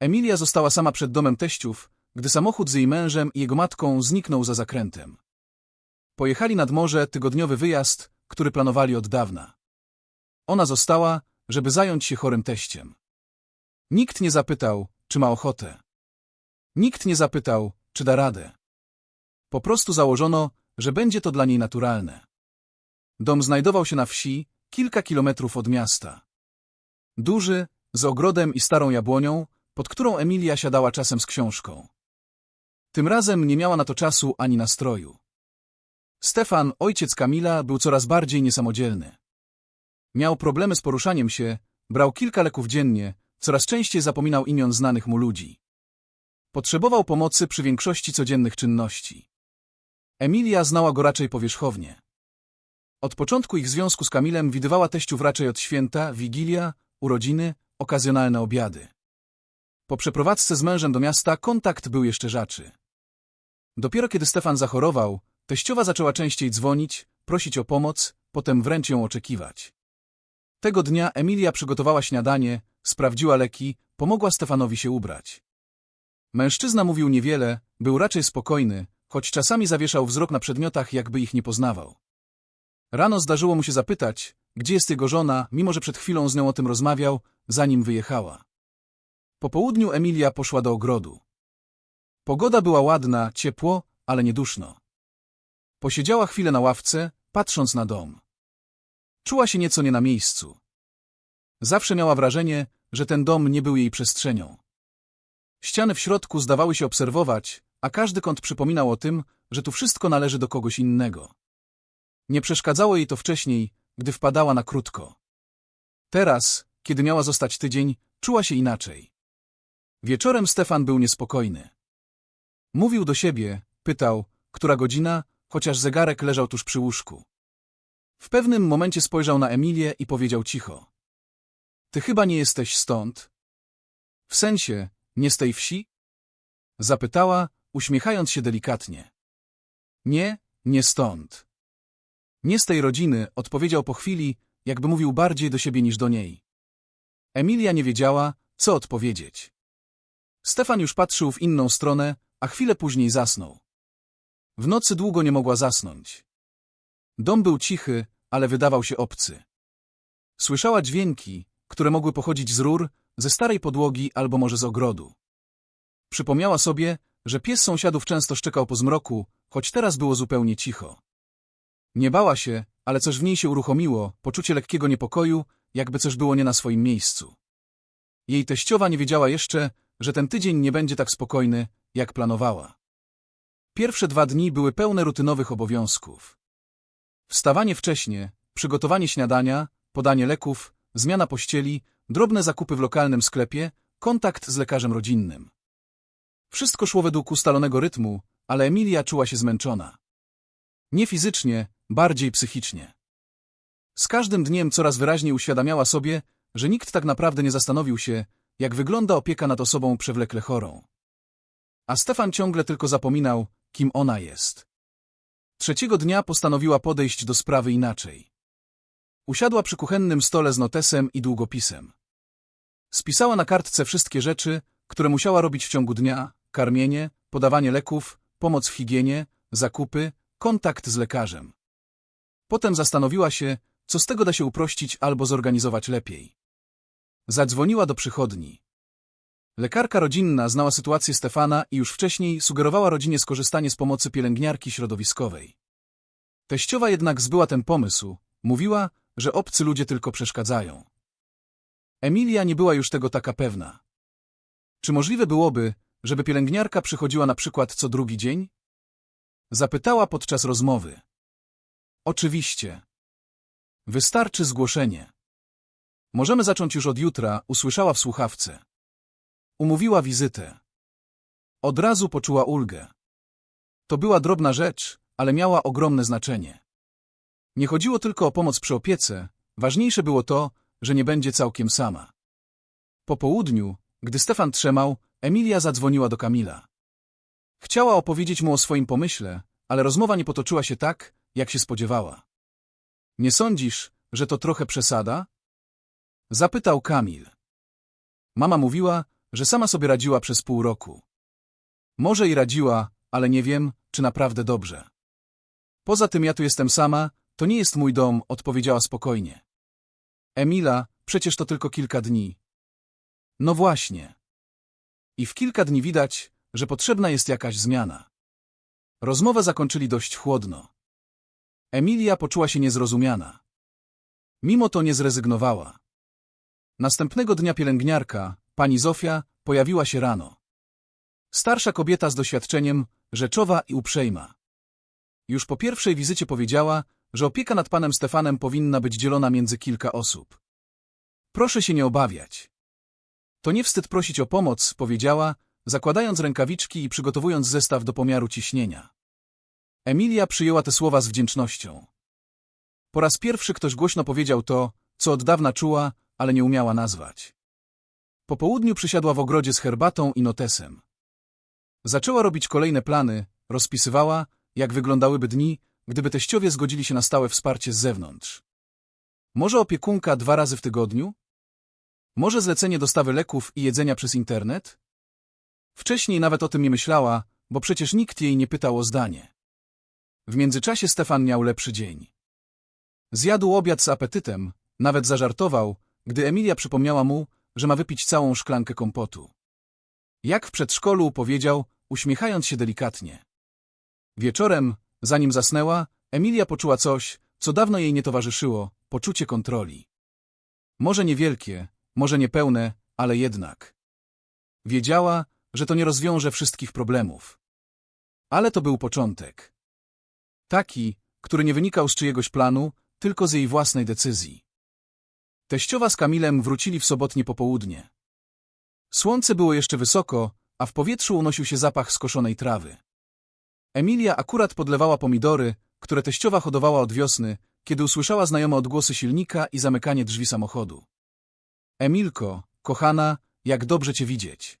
Emilia została sama przed domem teściów, gdy samochód z jej mężem i jego matką zniknął za zakrętem. Pojechali nad morze tygodniowy wyjazd, który planowali od dawna. Ona została, żeby zająć się chorym teściem. Nikt nie zapytał, czy ma ochotę. Nikt nie zapytał, czy da radę. Po prostu założono, że będzie to dla niej naturalne. Dom znajdował się na wsi, kilka kilometrów od miasta. Duży, z ogrodem i starą jabłonią, pod którą Emilia siadała czasem z książką. Tym razem nie miała na to czasu ani nastroju. Stefan, ojciec Kamila, był coraz bardziej niesamodzielny. Miał problemy z poruszaniem się, brał kilka leków dziennie, coraz częściej zapominał imion znanych mu ludzi. Potrzebował pomocy przy większości codziennych czynności. Emilia znała go raczej powierzchownie. Od początku ich związku z Kamilem widywała teściów raczej od święta, wigilia, urodziny, okazjonalne obiady. Po przeprowadzce z mężem do miasta kontakt był jeszcze rzadszy. Dopiero kiedy Stefan zachorował, teściowa zaczęła częściej dzwonić, prosić o pomoc, potem wręcz ją oczekiwać. Tego dnia Emilia przygotowała śniadanie, sprawdziła leki, pomogła Stefanowi się ubrać. Mężczyzna mówił niewiele, był raczej spokojny, choć czasami zawieszał wzrok na przedmiotach, jakby ich nie poznawał. Rano zdarzyło mu się zapytać, gdzie jest jego żona, mimo że przed chwilą z nią o tym rozmawiał, zanim wyjechała. Po południu Emilia poszła do ogrodu. Pogoda była ładna, ciepło, ale nie duszno. Posiedziała chwilę na ławce, patrząc na dom. Czuła się nieco nie na miejscu. Zawsze miała wrażenie, że ten dom nie był jej przestrzenią. Ściany w środku zdawały się obserwować, a każdy kąt przypominał o tym, że tu wszystko należy do kogoś innego. Nie przeszkadzało jej to wcześniej, gdy wpadała na krótko. Teraz, kiedy miała zostać tydzień, czuła się inaczej. Wieczorem Stefan był niespokojny. Mówił do siebie, pytał, która godzina, chociaż zegarek leżał tuż przy łóżku. W pewnym momencie spojrzał na Emilię i powiedział cicho. Ty chyba nie jesteś stąd? W sensie, nie z tej wsi? Zapytała, uśmiechając się delikatnie. Nie, nie stąd. Nie z tej rodziny, odpowiedział po chwili, jakby mówił bardziej do siebie niż do niej. Emilia nie wiedziała, co odpowiedzieć. Stefan już patrzył w inną stronę, a chwilę później zasnął. W nocy długo nie mogła zasnąć. Dom był cichy, ale wydawał się obcy. Słyszała dźwięki, które mogły pochodzić z rur, ze starej podłogi albo może z ogrodu. Przypomniała sobie, że pies sąsiadów często szczekał po zmroku, choć teraz było zupełnie cicho. Nie bała się, ale coś w niej się uruchomiło, poczucie lekkiego niepokoju, jakby coś było nie na swoim miejscu. Jej teściowa nie wiedziała jeszcze, że ten tydzień nie będzie tak spokojny, jak planowała. Pierwsze dwa dni były pełne rutynowych obowiązków. Wstawanie wcześnie, przygotowanie śniadania, podanie leków, zmiana pościeli, drobne zakupy w lokalnym sklepie, kontakt z lekarzem rodzinnym. Wszystko szło według ustalonego rytmu, ale Emilia czuła się zmęczona. Nie fizycznie, bardziej psychicznie. Z każdym dniem coraz wyraźniej uświadamiała sobie, że nikt tak naprawdę nie zastanowił się, jak wygląda opieka nad osobą przewlekle chorą. A Stefan ciągle tylko zapominał, kim ona jest. Trzeciego dnia postanowiła podejść do sprawy inaczej. Usiadła przy kuchennym stole z notesem i długopisem. Spisała na kartce wszystkie rzeczy, które musiała robić w ciągu dnia, karmienie, podawanie leków, pomoc w higienie, zakupy, kontakt z lekarzem. Potem zastanowiła się, co z tego da się uprościć albo zorganizować lepiej. Zadzwoniła do przychodni. Lekarka rodzinna znała sytuację Stefana i już wcześniej sugerowała rodzinie skorzystanie z pomocy pielęgniarki środowiskowej. Teściowa jednak zbyła ten pomysł, mówiła, że obcy ludzie tylko przeszkadzają. Emilia nie była już tego taka pewna. Czy możliwe byłoby, żeby pielęgniarka przychodziła na przykład co drugi dzień? Zapytała podczas rozmowy. Oczywiście. Wystarczy zgłoszenie. Możemy zacząć już od jutra, usłyszała w słuchawce. Umówiła wizytę. Od razu poczuła ulgę. To była drobna rzecz, ale miała ogromne znaczenie. Nie chodziło tylko o pomoc przy opiece, ważniejsze było to, że nie będzie całkiem sama. Po południu, gdy Stefan trzemał, Emilia zadzwoniła do Kamila. Chciała opowiedzieć mu o swoim pomyśle, ale rozmowa nie potoczyła się tak, jak się spodziewała. Nie sądzisz, że to trochę przesada? Zapytał Kamil. Mama mówiła, że sama sobie radziła przez pół roku. Może i radziła, ale nie wiem, czy naprawdę dobrze. Poza tym ja tu jestem sama, to nie jest mój dom, odpowiedziała spokojnie. Emila, przecież to tylko kilka dni. No właśnie. I w kilka dni widać, że potrzebna jest jakaś zmiana. Rozmowę zakończyli dość chłodno. Emilia poczuła się niezrozumiana. Mimo to nie zrezygnowała. Następnego dnia pielęgniarka, pani Zofia, pojawiła się rano. Starsza kobieta z doświadczeniem, rzeczowa i uprzejma. Już po pierwszej wizycie powiedziała, że opieka nad panem Stefanem powinna być dzielona między kilka osób. Proszę się nie obawiać. To nie wstyd prosić o pomoc, powiedziała, zakładając rękawiczki i przygotowując zestaw do pomiaru ciśnienia. Emilia przyjęła te słowa z wdzięcznością. Po raz pierwszy ktoś głośno powiedział to, co od dawna czuła, ale nie umiała nazwać. Po południu przysiadła w ogrodzie z herbatą i notesem. Zaczęła robić kolejne plany, rozpisywała, jak wyglądałyby dni, gdyby teściowie zgodzili się na stałe wsparcie z zewnątrz. Może opiekunka dwa razy w tygodniu? Może zlecenie dostawy leków i jedzenia przez internet? Wcześniej nawet o tym nie myślała, bo przecież nikt jej nie pytał o zdanie. W międzyczasie Stefan miał lepszy dzień. Zjadł obiad z apetytem, nawet zażartował, gdy Emilia przypomniała mu, że ma wypić całą szklankę kompotu. Jak w przedszkolu powiedział, uśmiechając się delikatnie. Wieczorem, zanim zasnęła, Emilia poczuła coś, co dawno jej nie towarzyszyło, poczucie kontroli. Może niewielkie, może niepełne, ale jednak. Wiedziała, że to nie rozwiąże wszystkich problemów. Ale to był początek. Taki, który nie wynikał z czyjegoś planu, tylko z jej własnej decyzji. Teściowa z Kamilem wrócili w sobotnie popołudnie. Słońce było jeszcze wysoko, a w powietrzu unosił się zapach skoszonej trawy. Emilia akurat podlewała pomidory, które teściowa hodowała od wiosny, kiedy usłyszała znajome odgłosy silnika i zamykanie drzwi samochodu. Emilko, kochana, jak dobrze cię widzieć.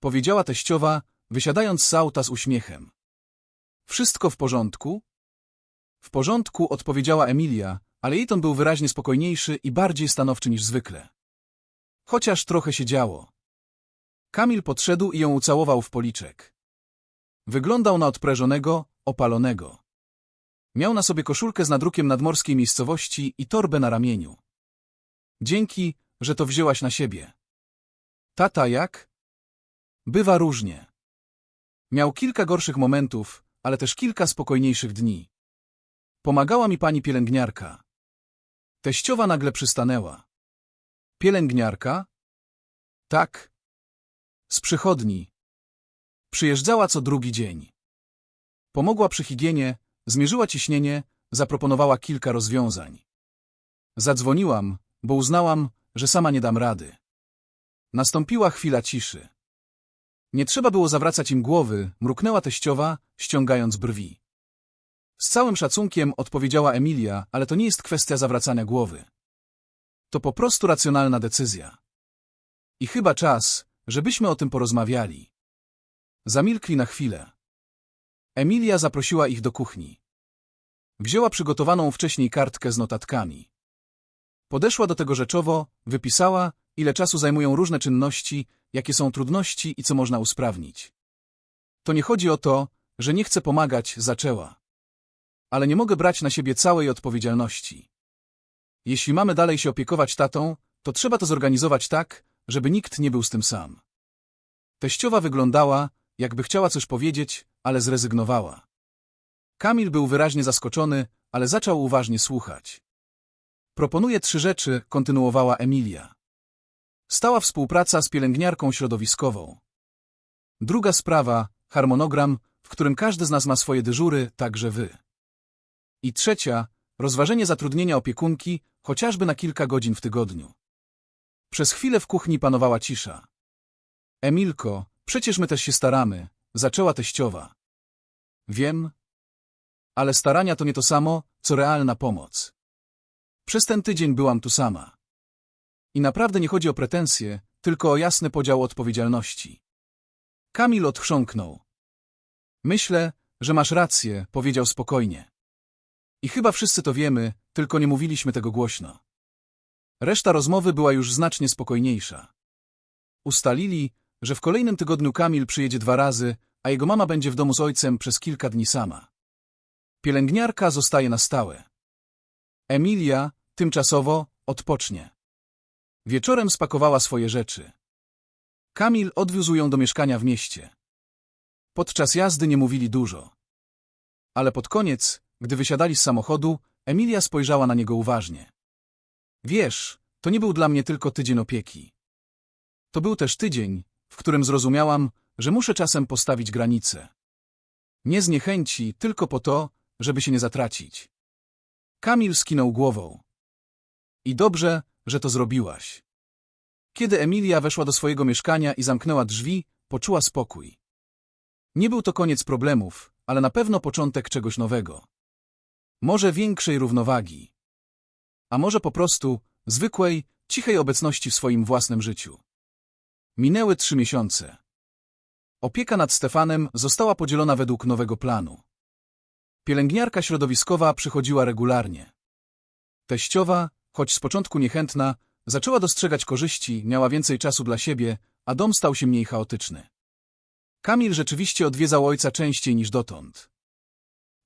Powiedziała teściowa, wysiadając z auta z uśmiechem. Wszystko w porządku? W porządku, odpowiedziała Emilia, ale jej był wyraźnie spokojniejszy i bardziej stanowczy niż zwykle. Chociaż trochę się działo. Kamil podszedł i ją ucałował w policzek. Wyglądał na odprężonego, opalonego. Miał na sobie koszulkę z nadrukiem nadmorskiej miejscowości i torbę na ramieniu. Dzięki, że to wzięłaś na siebie. Tata jak? Bywa różnie. Miał kilka gorszych momentów, ale też kilka spokojniejszych dni. Pomagała mi pani pielęgniarka. Teściowa nagle przystanęła. Pielęgniarka? Tak. Z przychodni. Przyjeżdżała co drugi dzień. Pomogła przy higienie, zmierzyła ciśnienie, zaproponowała kilka rozwiązań. Zadzwoniłam, bo uznałam, że sama nie dam rady. Nastąpiła chwila ciszy. Nie trzeba było zawracać im głowy, mruknęła teściowa, ściągając brwi. Z całym szacunkiem odpowiedziała Emilia, ale to nie jest kwestia zawracania głowy. To po prostu racjonalna decyzja. I chyba czas, żebyśmy o tym porozmawiali. Zamilkli na chwilę. Emilia zaprosiła ich do kuchni. Wzięła przygotowaną wcześniej kartkę z notatkami. Podeszła do tego rzeczowo, wypisała, ile czasu zajmują różne czynności, jakie są trudności i co można usprawnić. To nie chodzi o to, że nie chcę pomagać, zaczęła. Ale nie mogę brać na siebie całej odpowiedzialności. Jeśli mamy dalej się opiekować tatą, to trzeba to zorganizować tak, żeby nikt nie był z tym sam. Teściowa wyglądała, jakby chciała coś powiedzieć, ale zrezygnowała. Kamil był wyraźnie zaskoczony, ale zaczął uważnie słuchać. Proponuję trzy rzeczy, kontynuowała Emilia. Stała współpraca z pielęgniarką środowiskową. Druga sprawa, harmonogram, w którym każdy z nas ma swoje dyżury, także wy. I trzecia, rozważenie zatrudnienia opiekunki, chociażby na kilka godzin w tygodniu. Przez chwilę w kuchni panowała cisza. Emilko, przecież my też się staramy, zaczęła teściowa. Wiem, ale starania to nie to samo, co realna pomoc. Przez ten tydzień byłam tu sama. I naprawdę nie chodzi o pretensje, tylko o jasny podział odpowiedzialności. Kamil odchrząknął. Myślę, że masz rację, powiedział spokojnie. I chyba wszyscy to wiemy, tylko nie mówiliśmy tego głośno. Reszta rozmowy była już znacznie spokojniejsza. Ustalili, że w kolejnym tygodniu Kamil przyjedzie dwa razy, a jego mama będzie w domu z ojcem przez kilka dni sama. Pielęgniarka zostaje na stałe. Emilia, tymczasowo, odpocznie. Wieczorem spakowała swoje rzeczy. Kamil odwiózł ją do mieszkania w mieście. Podczas jazdy nie mówili dużo. Ale pod koniec, gdy wysiadali z samochodu, Emilia spojrzała na niego uważnie. Wiesz, to nie był dla mnie tylko tydzień opieki. To był też tydzień, w którym zrozumiałam, że muszę czasem postawić granice. Nie z niechęci, tylko po to, żeby się nie zatracić. Kamil skinął głową. I dobrze, że to zrobiłaś. Kiedy Emilia weszła do swojego mieszkania i zamknęła drzwi, poczuła spokój. Nie był to koniec problemów, ale na pewno początek czegoś nowego. Może większej równowagi. A może po prostu zwykłej, cichej obecności w swoim własnym życiu. Minęły trzy miesiące. Opieka nad Stefanem została podzielona według nowego planu. Pielęgniarka środowiskowa przychodziła regularnie. Teściowa, choć z początku niechętna, zaczęła dostrzegać korzyści, miała więcej czasu dla siebie, a dom stał się mniej chaotyczny. Kamil rzeczywiście odwiedzał ojca częściej niż dotąd.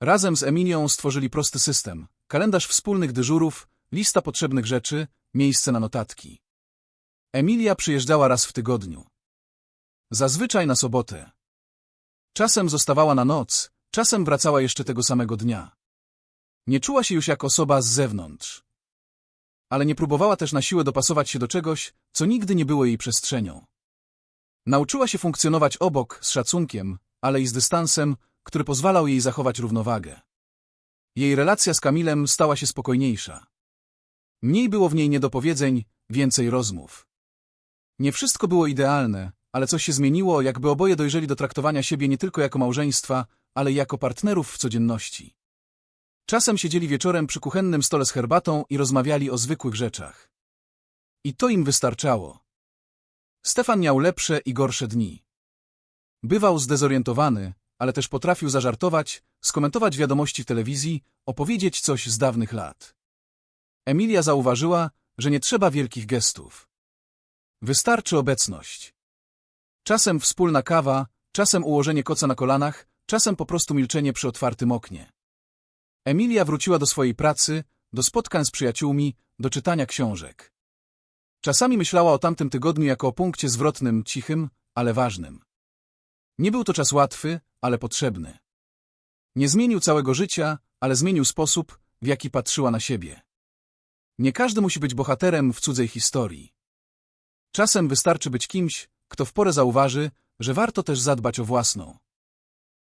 Razem z Emilią stworzyli prosty system, kalendarz wspólnych dyżurów, lista potrzebnych rzeczy, miejsce na notatki. Emilia przyjeżdżała raz w tygodniu. Zazwyczaj na sobotę. Czasem zostawała na noc, czasem wracała jeszcze tego samego dnia. Nie czuła się już jak osoba z zewnątrz. Ale nie próbowała też na siłę dopasować się do czegoś, co nigdy nie było jej przestrzenią. Nauczyła się funkcjonować obok, z szacunkiem, ale i z dystansem, który pozwalał jej zachować równowagę. Jej relacja z Kamilem stała się spokojniejsza. Mniej było w niej niedopowiedzeń, więcej rozmów. Nie wszystko było idealne, ale coś się zmieniło, jakby oboje dojrzeli do traktowania siebie nie tylko jako małżeństwa, ale jako partnerów w codzienności. Czasem siedzieli wieczorem przy kuchennym stole z herbatą i rozmawiali o zwykłych rzeczach. I to im wystarczało. Stefan miał lepsze i gorsze dni. Bywał zdezorientowany, ale też potrafił zażartować, skomentować wiadomości w telewizji, opowiedzieć coś z dawnych lat. Emilia zauważyła, że nie trzeba wielkich gestów. Wystarczy obecność. Czasem wspólna kawa, czasem ułożenie koca na kolanach, czasem po prostu milczenie przy otwartym oknie. Emilia wróciła do swojej pracy, do spotkań z przyjaciółmi, do czytania książek. Czasami myślała o tamtym tygodniu jako o punkcie zwrotnym, cichym, ale ważnym. Nie był to czas łatwy, ale potrzebny. Nie zmienił całego życia, ale zmienił sposób, w jaki patrzyła na siebie. Nie każdy musi być bohaterem w cudzej historii. Czasem wystarczy być kimś, kto w porę zauważy, że warto też zadbać o własną.